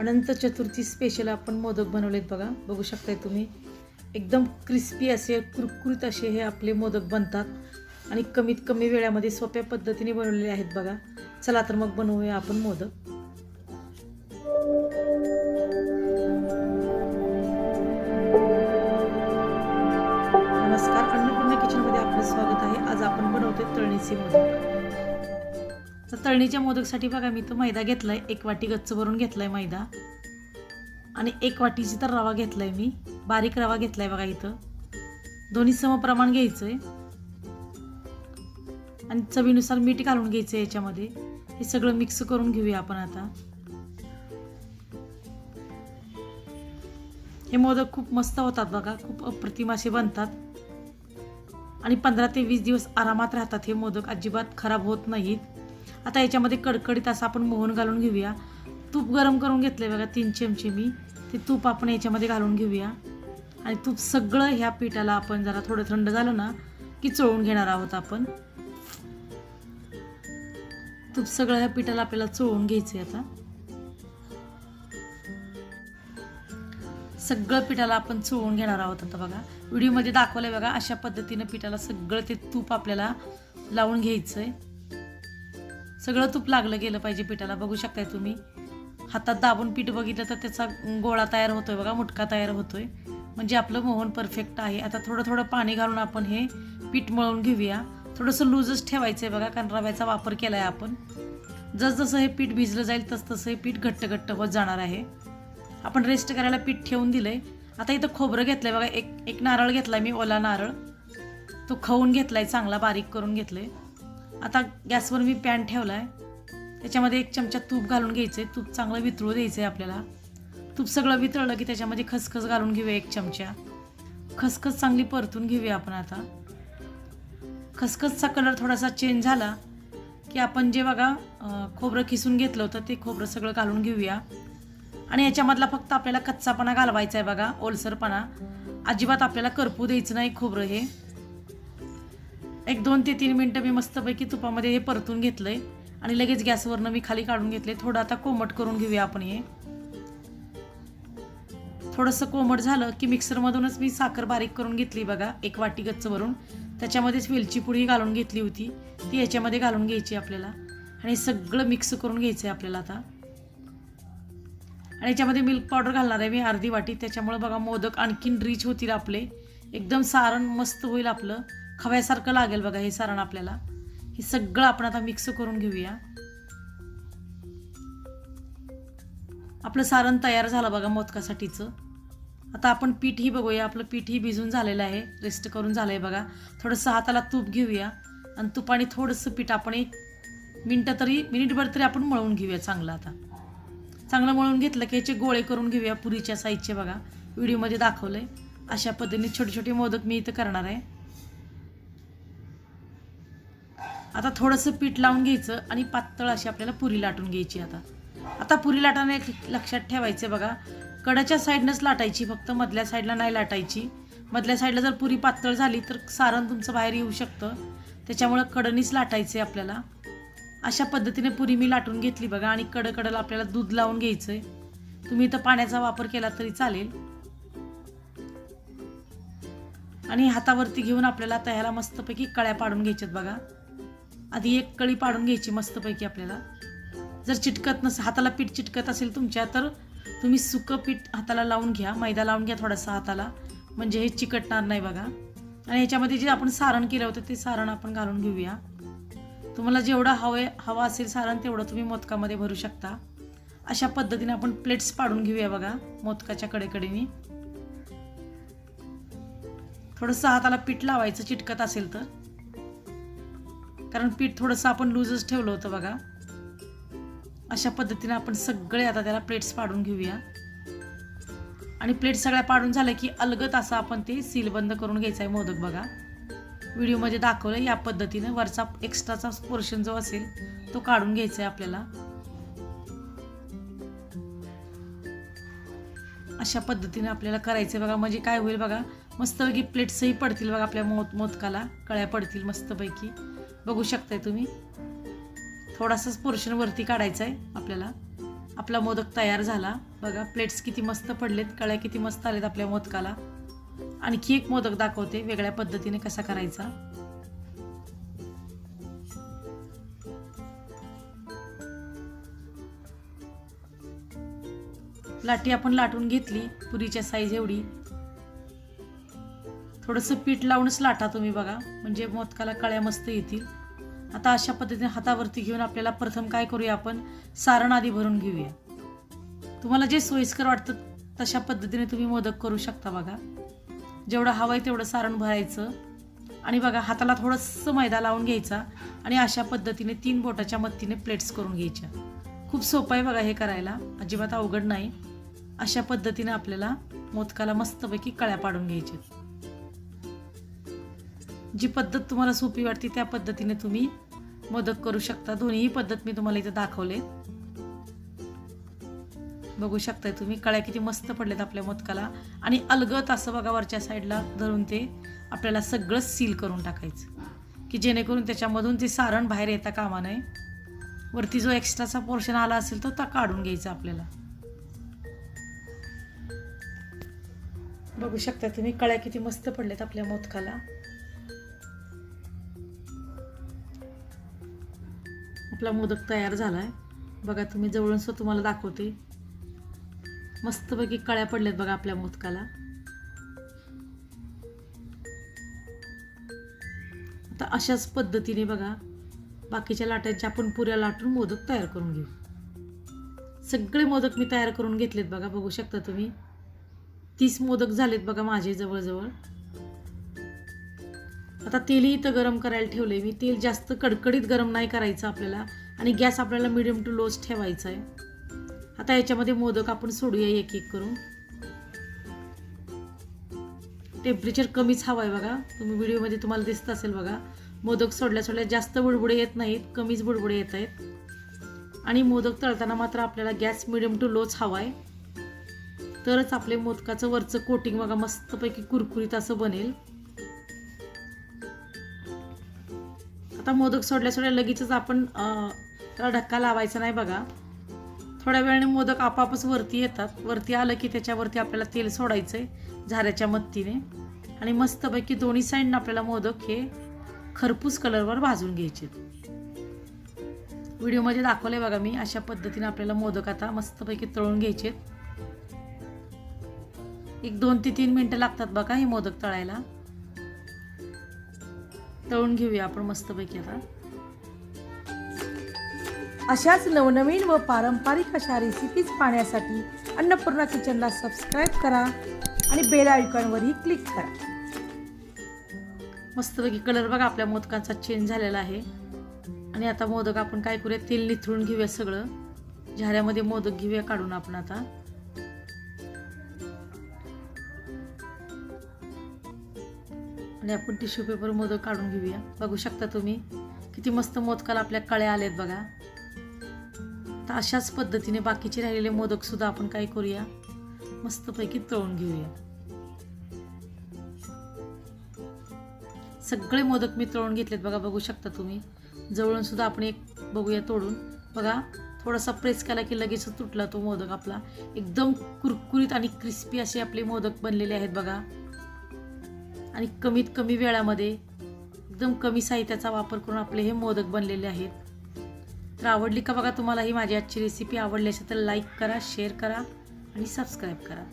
अनंत चतुर्थी special आपण मोदक बनवलेत बघा. बघू शकताय तुम्ही. एकदम क्रिस्पी असे कुरकुरीत असे हे आपले मोदक बनतात. आणि कमीत कमी वेळामध्ये सोप्या पद्धतीने बनवलेले आहेत बघा. चला तर मग बनवूया आपण मोदक. नमस्कार. अन्नपूर्णा किचनमध्ये आपलं स्वागत आहे. आज आपण बनवतोय तळणीचे मोदक. तर तळणीच्या मोदकसाठी बघा मी तो मैदा घेतला आहे एक वाटी गच्च भरून घेतलाय मैदा. आणि एक वाटीची तर रवा घेतला आहे मी. बारीक रवा घेतला आहे बघा इथं. दोन्ही समप्रमाण घ्यायचं आहे आणि चवीनुसार मीठ घालून घ्यायचं आहे याच्यामध्ये. हे सगळं मिक्स करून घेऊया आपण आता. हे मोदक खूप मस्त होतात बघा. खूप अप्रतिम असे बनतात. आणि पंधरा ते वीस दिवस आरामात राहतात हे मोदक. अजिबात खराब होत नाहीत. आता याच्यामध्ये कडकडीत असं आपण मोहन घालून घेऊया. तूप गरम करून घेतलं आहे बघा तीन चमचे मी. ते तूप आपण याच्यामध्ये घालून घेऊया. आणि तूप सगळं ह्या पिठाला आपण जरा थोडं थंड झालं ना की चोळून घेणार आहोत आपण. तूप सगळं ह्या पिठाला आपल्याला चोळून घ्यायचं आहे आता. सगळं पिठाला आपण चोळून घेणार आहोत आता बघा. व्हिडिओमध्ये दाखवलं आहे बघा अशा पद्धतीनं पिठाला सगळं ते तूप आपल्याला लावून घ्यायचं आहे सगळं तूप लागलं गेलं पाहिजे पिठाला बघू शकताय तुम्ही. हातात दाबून पीठ बघितलं तर त्याचा गोळा तयार होतोय बघा मुटका तयार होतोय. म्हणजे आपलं मोहन परफेक्ट आहे. आता थोडं थोडं पाणी घालून आपण हे पीठ मळून घेऊया. थोडंसं लूजच ठेवायचं आहे बघा कारण रव्याचा वापर केला आहे आपण. जसजसं हे पीठ भिजलं जाईल तस तसं हे पीठ घट्ट घट्ट होत जाणार आहे. आपण रेस्ट करायला पीठ ठेवून दिलं आहे आता इथं खोबरं घेतलंय बघा एक एक नारळ घेतलाय मी ओला नारळ. तो खाऊन घेतलाय चांगला बारीक करून घेतलंय. आता गॅसवर मी पॅन ठेवला आहे त्याच्यामध्ये एक चमचा तूप घालून घ्यायचंय. तूप चांगलं वितळू द्यायचं आहे आपल्याला. तूप सगळं वितळलं की त्याच्यामध्ये खसखस घालून घेऊया एक चमचा. खसखस चांगली परतून घेऊया आपण आता. खसखसचा कलर थोडासा चेंज झाला की आपण जे बघा खोबरं खिसून घेतलं होतं ते खोबरं सगळं घालून घेऊया. आणि याच्यामधला फक्त आपल्याला कच्चापणा घालवायचा आहे बघा ओलसरपणा. अजिबात आपल्याला करपू द्यायचं नाही खोबरं हे. एक दोन ते तीन मिनटं मी मस्तपैकी तुपामध्ये हे परतून घेतलंय आणि लगेच गॅसवरनं मी खाली काढून घेतले थोडं आता कोमट करून घेऊया आपण हे. थोडंसं कोमट झालं की मिक्सरमधूनच मी साखर बारीक करून घेतली बघा एक वाटी गच्चवरून. त्याच्यामध्येच वेलची पुडी घालून घेतली होती. ती याच्यामध्ये घालून घ्यायची आपल्याला. आणि सगळं मिक्स करून घ्यायचं आहे आपल्याला आता. आणि याच्यामध्ये मिल्क पावडर घालणार आहे मी अर्धी वाटी. त्याच्यामुळे बघा मोदक आणखीन रिच होतील आपले. एकदम सारण मस्त होईल आपलं. खव्यासारखं लागेल बघा हे सारण आपल्याला. हे सगळं आपण आता मिक्स करून घेऊया. आपलं सारण तयार झालं बघा मोदकासाठीचं. आता आपण पीठही बघूया. आपलं पीठही भिजून झालेलं आहे. रेस्ट करून झालं आहे बघा. थोडंसं हाताला तूप घेऊया. आणि तुपाने थोडंसं पीठ आपण एक मिनटं तरी मिनिटभर तरी आपण मळून घेऊया चांगलं आता. चांगलं मळून घेतलं की याचे गोळे करून घेऊया पुरीच्या साईजचे बघा. व्हिडिओमध्ये दाखवलं आहे अशा पद्धतीने छोटे छोटे मोदक मी इथं करणार आहे. आता थोडंसं पीठ लावून घ्यायचं आणि पातळ अशी आपल्याला पुरी लाटून घ्यायची आता. आता पुरी लाटाने लक्षात ठेवायचं बघा. कडाच्या साईडनंच लाटायची फक्त मधल्या साईडला नाही लाटायची. मधल्या साईडला जर पुरी पातळ झाली तर सारण तुमचं बाहेर येऊ शकतं. त्याच्यामुळं कडनीच आहे आपल्याला. अशा पद्धतीने पुरी मी लाटून घेतली बघा आणि कडकडला आपल्याला दूध लावून घ्यायचं आहे तुम्ही इथं पाण्याचा वापर केला तरी चालेल. आणि हातावरती घेऊन आपल्याला तयाला मस्तपैकी कळ्या पाडून घ्यायच्यात बघा. आधी एक कळी पाडून घ्यायची मस्तपैकी आपल्याला. जर चिटकत नस हाताला पीठ चिटकत असेल तुमच्या तर तुम्ही सुकं पीठ हाताला लावून घ्या मैदा लावून घ्या थोडासा हाताला. म्हणजे हे चिकटणार नाही बघा. आणि ह्याच्यामध्ये जे आपण सारण केलं होतं ते सारण आपण घालून घेऊया. तुम्हाला जेवढं हवे हवं असेल सारण तेवढं तुम्ही मोदकामध्ये भरू शकता. अशा पद्धतीने आपण प्लेट्स पाडून घेऊया बघा मोदकाच्या कडेकडेने. थोडंसं हाताला पीठ लावायचं चिटकत असेल तर. कारण पीठ थोडंसं आपण लूजच ठेवलं होतं बघा. अशा पद्धतीने आपण सगळे आता त्याला प्लेट्स पाडून घेऊया. आणि प्लेट सगळ्या पाडून झाल्या की अलगत असं आपण ते सील बंद करून घ्यायचं आहे मोदक बघा. व्हिडिओमध्ये दाखवलं या पद्धतीनं वरचा एक्स्ट्राचा पोर्शन जो असेल तो काढून घ्यायचा आहे आपल्याला. अशा पद्धतीने आपल्याला करायचं आहे बघा. म्हणजे काय होईल बघा? मस्तपैकी प्लेट्सही पडतील बघा आपल्या मोत मोदकाला कळ्या पडतील मस्तपैकी. बघू शकताय तुम्ही. थोडासाच पोर्शन वरती काढायचा आहे आपल्याला. आपला मोदक तयार झाला. बघा प्लेट्स किती मस्त पडलेत कळ्या किती मस्त आलेत आपल्या मोदकाला. आणखी एक मोदक दाखवते वेगळ्या पद्धतीने कसा करायचा. लाटी आपण लाटून घेतली पुरीच्या साईज एवढी. थोडंसं पीठ लावूनच लाटा तुम्ही बघा. म्हणजे मोदकाला कळ्या मस्त येतील. आता अशा पद्धतीने हातावरती घेऊन आपल्याला प्रथम काय करूया आपण? सारण आधी भरून घेऊया. तुम्हाला जे सोयीस्कर वाटतं तशा पद्धतीने तुम्ही मोदक करू शकता बघा. जेवढं हवं आहे तेवढं सारण भरायचं. आणि बघा हाताला थोडंसं मैदा लावून घ्यायचा आणि अशा पद्धतीने तीन बोटाच्या मत्तीने प्लेट्स करून घ्यायच्या. खूप सोपं आहे बघा हे करायला. अजिबात अवघड नाही. अशा पद्धतीने आपल्याला मोदकाला मस्तपैकी कळ्या पाडून घ्यायच्या. जी पद्धत तुम्हाला सोपी वाटते त्या पद्धतीने तुम्ही मदत करू शकता. दोन्ही पद्धत मी तुम्हाला इथे दाखवले बघू शकताय तुम्ही कळ्या किती मस्त पडलेत आपल्या मोदकाला. आणि अलगत असं बघा वरच्या साईडला धरून ते आपल्याला सगळं सील करून टाकायचं. की जेणेकरून त्याच्यामधून ते सारण बाहेर येता कामा नये. वरती जो एक्स्ट्राचा पोर्शन आला असेल तो ता काढून घ्यायचा आपल्याला. बघू शकता तुम्ही कळ्या किती मस्त पडल्यात आपल्या मोदकाला. आपला मोदक तयार झाला आहे बघा तुम्ही जवळून सो तुम्हाला दाखवते. मस्तपैकी कळ्या पडल्यात बघा आपल्या मोदकाला. आता अशाच पद्धतीने बघा बाकीच्या लाटांच्या आपण पुऱ्या लाटून मोदक तयार करून घेऊ. सगळे मोदक मी तयार करून घेतलेत बघा बघू शकता तुम्ही. तीस मोदक झालेत बघा माझे जवळजवळ. आता तेलही इथं गरम करायला ठेवलंय. मी तेल जास्त कडकडीत गरम नाही करायचं आपल्याला. आणि गॅस आपल्याला मिडियम टू लोच ठेवायचा आहे आता याच्यामध्ये मोदक आपण सोडूया एक एक करून. टेम्परेचर कमीच हवं आहे बघा. तुम्ही व्हिडिओमध्ये तुम्हाला दिसत असेल बघा. मोदक सोडल्या सोडल्या जास्त बुडबुडे येत नाहीत. कमीच बुडबुडे येत आहेत. आणि मोदक तळताना मात्र आपल्याला गॅस मिडियम टू लोच हवा आहे तरच आपले मोदकाचं वरचं कोटिंग बघा मस्तपैकी कुरकुरीत असं बनेल. आता मोदक सोडल्या सोडल्या लगेचच आपण त्याला धक्का लावायचा नाही बघा. थोड्या वेळाने मोदक आपापच वरती येतात. वरती आलं की त्याच्यावरती आपल्याला तेल सोडायचं आहे झाऱ्याच्या मत्तीने आणि मस्तपैकी दोन्ही साईडनं आपल्याला मोदक हे खरपूस कलरवर भाजून घ्यायचे. व्हिडिओमध्ये दाखवले बघा मी अशा पद्धतीने आपल्याला मोदक आता मस्तपैकी तळून घ्यायचे एक दोन ते तीन मिनटं लागतात बघा हे मोदक तळायला. तळून घेऊया आपण मस्तपैकी आता. अशाच नवनवीन व पारंपरिक अशा रेसिपीज पाहण्यासाठी अन्नपूर्णा किचनला सबस्क्राईब करा आणि बेल आयकॉनवरही क्लिक करा. मस्तपैकी कलर बघा आपल्या मोदकांचा चेंज झालेला आहे. आणि आता मोदक आपण काय करूया? तेल निथळून घेऊया सगळं. झाऱ्यामध्ये मोदक घेऊया काढून आपण आता. आणि आपण टिश्यू पेपर मोदक काढून घेऊया. बघू शकता तुम्ही. किती मस्त मोदकाला आपल्या कळ्या आलेत बघा. तर अशाच पद्धतीने बाकीचे राहिलेले मोदकसुद्धा आपण काय करूया? मस्तपैकी तळून घेऊया. सगळे मोदक मी तळून घेतलेत बघा बघू शकता तुम्ही. जवळून सुद्धा आपण एक बघूया तोडून. बघा थोडासा प्रेस केला की लगेच तुटला तो मोदक आपला. एकदम कुरकुरीत आणि क्रिस्पी असे आपले मोदक बनलेले आहेत बघा. आणि कमीत कमी वेळामध्ये एकदम कमी साहित्याचा वापर करून आपले हे मोदक बनलेले आहेत. तर आवडली का बघा तुम्हाला ही माझी आजची रेसिपी आवडली असेल तर लाईक करा शेअर करा आणि सबस्क्राईब करा.